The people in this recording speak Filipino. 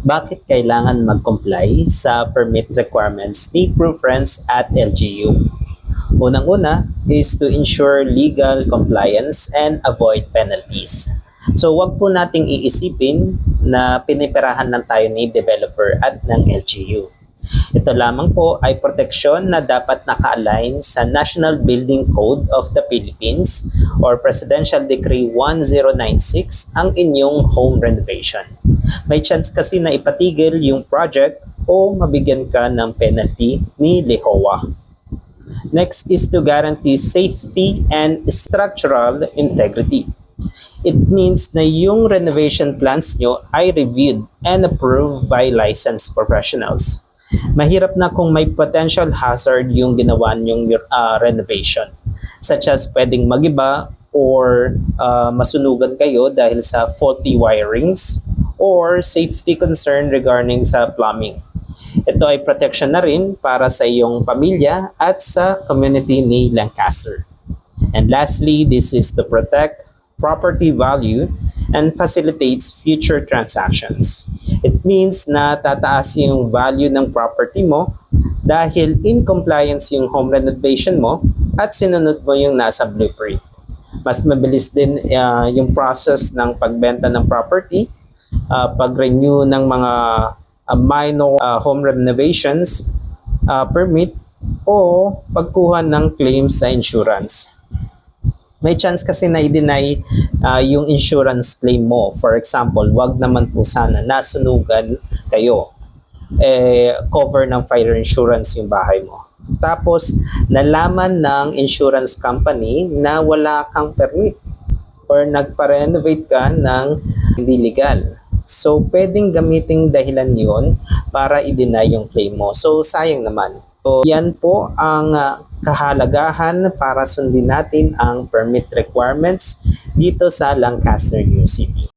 bakit kailangan mag-comply sa permit requirements ni Proof Friends at LGU? Unang-una is to ensure legal compliance and avoid penalties. So wag po nating iisipin na piniperahan lang tayo ni developer at ng LGU. Ito lamang po ay proteksyon na dapat naka-align sa National Building Code of the Philippines or Presidential Decree 1096 ang inyong home renovation. May chance kasi na ipatigil yung project o mabigyan ka ng penalty ni LEHOA. Next is to guarantee safety and structural integrity. It means na yung renovation plans nyo ay reviewed and approved by licensed professionals. Mahirap na kung may potential hazard yung ginawa nyong uh, renovation, such as pwedeng magiba or uh, masunugan kayo dahil sa faulty wirings or safety concern regarding sa plumbing. Ito ay protection na rin para sa iyong pamilya at sa community ni Lancaster. And lastly, this is to protect property value and facilitates future transactions. It means na tataas yung value ng property mo dahil in compliance yung home renovation mo at sinunod mo yung nasa blueprint. Mas mabilis din uh, yung process ng pagbenta ng property, uh, pag-renew ng mga uh, minor uh, home renovations uh, permit o pagkuha ng claims sa insurance may chance kasi na i-deny uh, yung insurance claim mo. For example, wag naman po sana nasunugan kayo. Eh, cover ng fire insurance yung bahay mo. Tapos, nalaman ng insurance company na wala kang permit or nagpa-renovate ka ng hindi legal. So, pwedeng gamiting dahilan yon para i-deny yung claim mo. So, sayang naman. So, yan po ang uh, kahalagahan para sundin natin ang permit requirements dito sa Lancaster New City.